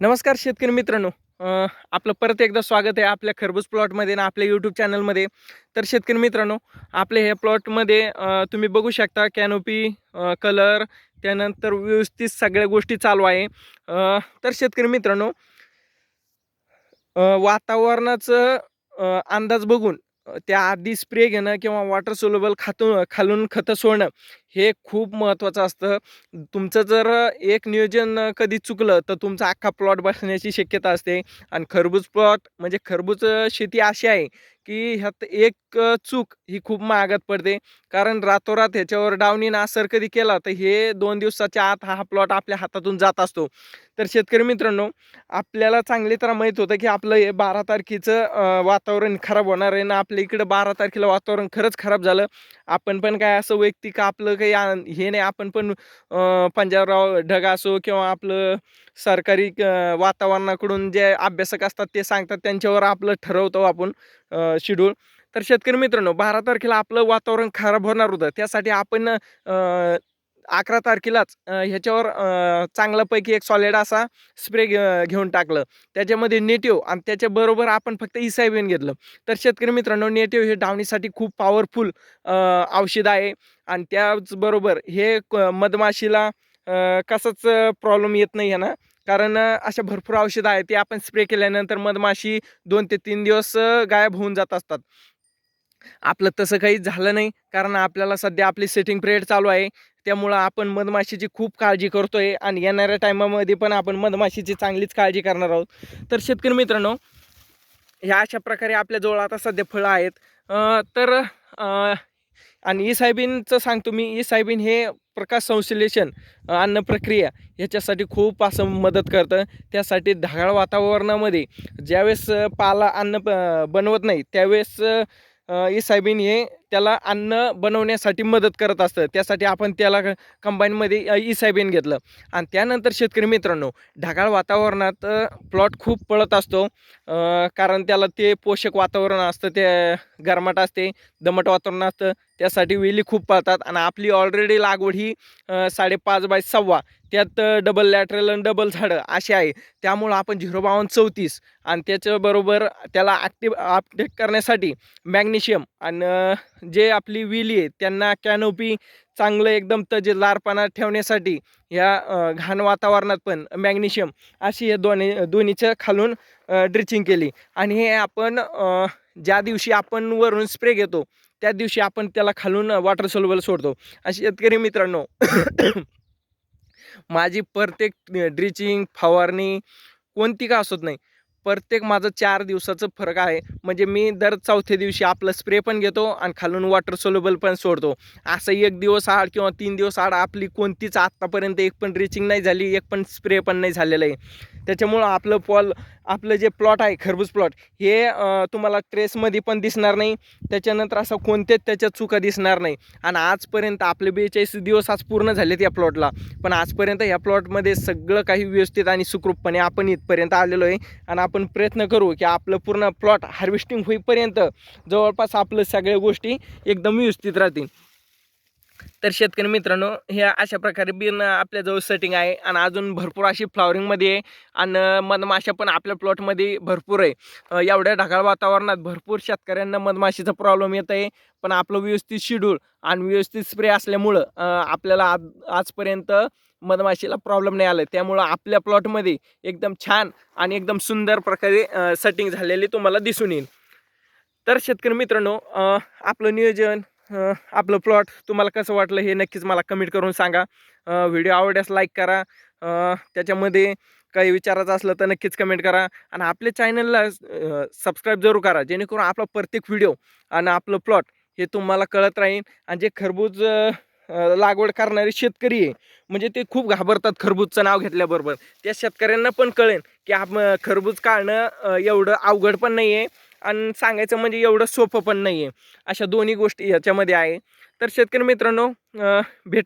नमस्कार शेतकरी मित्रांनो. आपलं परत एकदा स्वागत आहे आपल्या खरबूज प्लॉटमध्ये आणि आपल्या यूट्यूब चॅनलमध्ये तर शेतकरी मित्रांनो आपल्या ह्या प्लॉटमध्ये तुम्ही बघू शकता कॅनोपी कलर त्यानंतर व्यवस्थित सगळ्या गोष्टी चालू आहे. तर शेतकरी मित्रांनो वातावरणाचं अंदाज बघून त्या आधी स्प्रे घेणं किंवा वॉटर सोलेबल खातून खालून खतं सोडणं हे खूप महत्त्वाचं असतं. तुमचं जर एक नियोजन कधी चुकलं तर तुमचा अख्खा प्लॉट बसण्याची शक्यता असते. आणि खरबूज प्लॉट म्हणजे खरबूज शेती अशी आहे की ह्यात एक चूक ही खूप महागात पडते. कारण रातोरात ह्याच्यावर डावणीनं असर कधी केला तर हे दोन दिवसाच्या आत हा प्लॉट आपल्या हातातून जात असतो. तर शेतकरी मित्रांनो आपल्याला चांगली तर माहीत होतं की आपलं हे बारा तारखेचं वातावरण खराब होणार आहे ना आपल्या इकडं बारा तारखेला वातावरण खरंच खराब झालं. आपण पण काय असं वैयक्तिक आपलं काही हे नाही आपण पण पंजाबराव ढग असो किंवा आपलं सरकारी वातावरणाकडून जे अभ्यासक असतात ते सांगतात त्यांच्यावर आपलं ठरवतो आपण शेड्यूल तर शेतकरी मित्रांनो बारा तारखेला आपलं वातावरण खराब होणार होतं. त्यासाठी आपण अकरा तारखेलाच ह्याच्यावर चांगल्यापैकी एक सॉलिड असा स्प्रे घेऊन टाकलं. त्याच्यामध्ये नेटिव्ह आणि त्याच्याबरोबर आपण फक्त इसायबीन घेतलं. तर शेतकरी मित्रांनो नेटिव्ह हे डावणीसाठी खूप पॉवरफुल औषध आहे. आणि त्याचबरोबर हे क- मधमाशीला कसंच कसाच प्रॉब्लेम येत नाही आहे ना? कारण अशा भरपूर औषधं आहेत ते आपण स्प्रे केल्यानंतर मधमाशी दोन ते तीन दिवस गायब होऊन जात असतात. आपलं तसं काही झालं नाही. कारण आपल्याला सध्या आपली सेटिंग पिरियड चालू आहे. त्यामुळं आपण मधमाशीची खूप काळजी करतो आहे आणि येणाऱ्या टायमामध्ये पण आपण मधमाशीची चांगलीच काळजी करणार आहोत. तर शेतकरी मित्रांनो ह्या अशा प्रकारे आपल्याजवळ आता सध्या फळं आहेत. तर आणि ई सायबीनचं सांगतो मी ई सायबीन हे प्रकाश संश्लेषण अन्न प्रक्रिया ह्याच्यासाठी खूप असं मदत करतं. त्यासाठी ढगाळ वातावरणामध्ये ज्यावेळेस पाला अन्न बनवत नाही त्यावेळेस ये साहेबीन हे त्याला अन्न बनवण्यासाठी मदत करत असतं. त्यासाठी आपण त्याला कंबाईनमध्ये इसायबीन घेतलं. आणि त्यानंतर शेतकरी मित्रांनो ढगाळ वातावरणात प्लॉट खूप पळत असतो. कारण त्याला ते पोषक वातावरण असतं ते गरमाट असते दमट वातावरण असतं. त्यासाठी वेली खूप पळतात. आणि आपली ऑलरेडी लागवड ही साडेपाच बाय सव्वा. त्यात डबल लॅटरल आणि डबल झाडं असे आहे. त्यामुळं आपण झिरो बावन्न चौतीस. आणि त्याच्याबरोबर त्याला ॲक्टिव अपडेट करण्यासाठी मॅग्नेशियम आणि जे आपली विली आहे त्यांना कॅनोपी चांगलं एकदम तजेदारपणा ठेवण्यासाठी ह्या घाण वातावरणात पण मॅग्नेशियम अशी हे दोन्ही दोन्हीच्या खालून ड्रिचिंग केली. आणि हे आपण ज्या दिवशी आपण वरून स्प्रे घेतो त्या दिवशी आपण त्याला खालून वॉटर सोल्युबल सोडतो. अशी शेतकरी मित्रांनो माझी प्रत्येक ड्रिचिंग फवारणी कोणती का असत नाही प्रत्येक माझं चार दिवसाचं फरक आहे. म्हणजे मी दर चौथ्या दिवशी आपलं स्प्रे पण घेतो आणि खालून वॉटर सोलेबल पण सोडतो. असं एक दिवस आड किंवा तीन दिवस आड आपली कोणतीच आत्तापर्यंत एक पण रिचिंग नाही झाली एक पण स्प्रे पण नाही झालेलं आहे. त्याच्यामुळं आपलं पॉल आपलं जे प्लॉट आहे खरबूज प्लॉट हे तुम्हाला ट्रेसमध्ये पण दिसणार नाही. त्याच्यानंतर असं कोणत्याच त्याच्यात चुका दिसणार नाही. आणि आजपर्यंत आपले बेचाळीस दिवस आज पूर्ण झालेत या प्लॉटला. पण आजपर्यंत या प्लॉटमध्ये सगळं काही व्यवस्थित आणि सुखरूपपणे आपण इथपर्यंत आलेलो आहे. आणि आपण प्रयत्न करू की आपलं पूर्ण प्लॉट हार्वेस्टिंग होईपर्यंत जवळपास आपलं सगळ्या गोष्टी एकदम व्यवस्थित राहतील. तर शेतकरी मित्रांनो हे अशा प्रकारे बिन आपल्याजवळ सेटिंग आहे आणि अजून भरपूर अशी फ्लॉवरिंगमध्ये आहे आणि मधमाशा पण आपल्या प्लॉटमध्ये भरपूर आहे. एवढ्या ढगाळ वातावरणात भरपूर शेतकऱ्यांना मधमाशीचा प्रॉब्लेम येत आहे. पण आपलं व्यवस्थित शेड्यूल आणि व्यवस्थित स्प्रे असल्यामुळं आपल्याला आज आजपर्यंत मधमाशीला प्रॉब्लेम नाही आला त्यामुळं आपल्या प्लॉटमध्ये एकदम छान आणि एकदम सुंदर प्रकारे सेटिंग झालेली तुम्हाला दिसून येईल. तर शेतकरी मित्रांनो आपलं नियोजन आपलं प्लॉट तुम्हाला कसं वाटलं हे नक्कीच मला कमेंट करून सांगा. व्हिडिओ आवडल्यास लाईक करा. त्याच्यामध्ये काही विचारायचं असलं तर नक्कीच कमेंट करा. आणि आपल्या चॅनलला सबस्क्राईब जरूर करा. जेणेकरून आपला प्रत्येक व्हिडिओ आणि आपलं प्लॉट हे तुम्हाला कळत राहील. आणि जे खरबूज लागवड करणारे शेतकरी आहे म्हणजे ते खूप घाबरतात खरबूजचं नाव घेतल्याबरोबर. त्या शेतकऱ्यांना पण कळेल की आप खरबूज काढणं एवढं अवघड पण नाही आहे आणि सांगायचं म्हणजे एवढं सोपं पण नाही आहे अशा दोन्ही गोष्टी ह्याच्यामध्ये आहे. तर शेतकरी मित्रांनो भेट